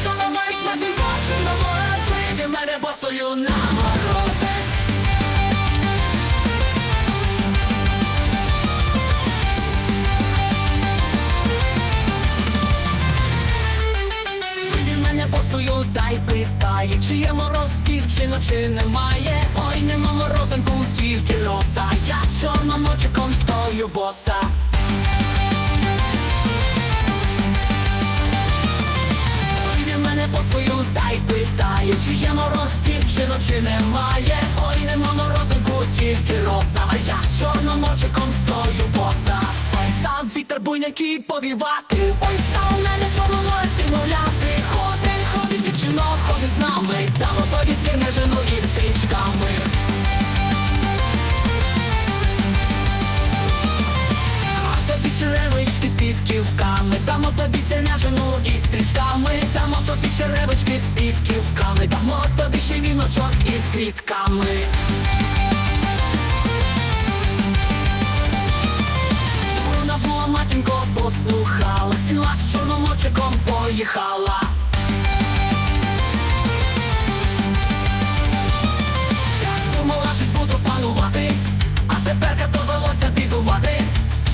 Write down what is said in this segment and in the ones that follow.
Що на мороз мене босою на морозець Вийди мене босою, дай питає, чи мороз дівчина, чи немає? Ой, нема морозинку, тільки роса Я з чорним очиком стою боса та й питає, чи є мороз дівчино, чи немає. Ой, нема морозинку, тільки роса А я з чорним очиком стою боса. Ой, став вітер буйненький повівати. Ой, став мене чорному стимуляти. Ходи, ходи, дівчино, ходи з нами. Дамо тобі сінежину із стрічками. Черевички з підківками, дамо тобі віночок із квітками. Вона була матінко послухала, сіла з чорномочиком поїхала. Я думала, жить буду панувати, а тепер довелося бідувати,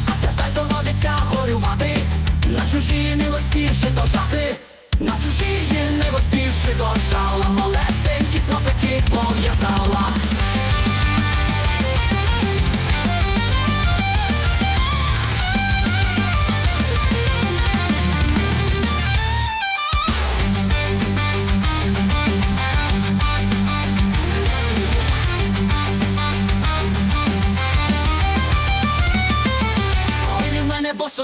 а тепер доводиться горювати, на чужій милості дожати, на чужій милості дожала,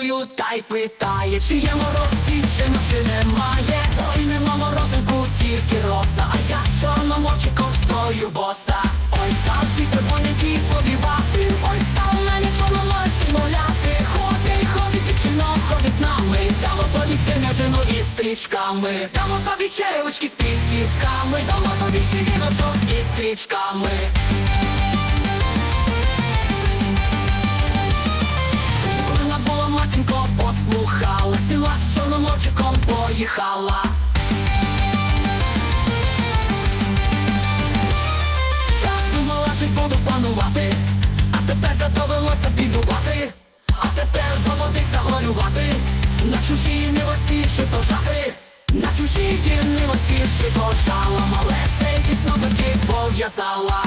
в та й питає, чи є мороз дівчина, чи немає. Ой, нема морозинку, тільки роса, а я з чорним очиком стою боса. Ой, став вітер бонякий повівати, ой, став мене чорному стимуляти. Ходи, ходи, дівчино, ходи з нами, дамо тобі сім'яжину із стрічками, дамо тобі черевички з підківками, дамо тобі ще віночок із стрічками. Сіла з чорним очиком поїхала. Я ж думала, жить буду панувати, а тепер та довелося бідувати, а тепер доводиться горювати, на чужій милості жати, на чужій милості жала, малесенькі снопики пов'язала.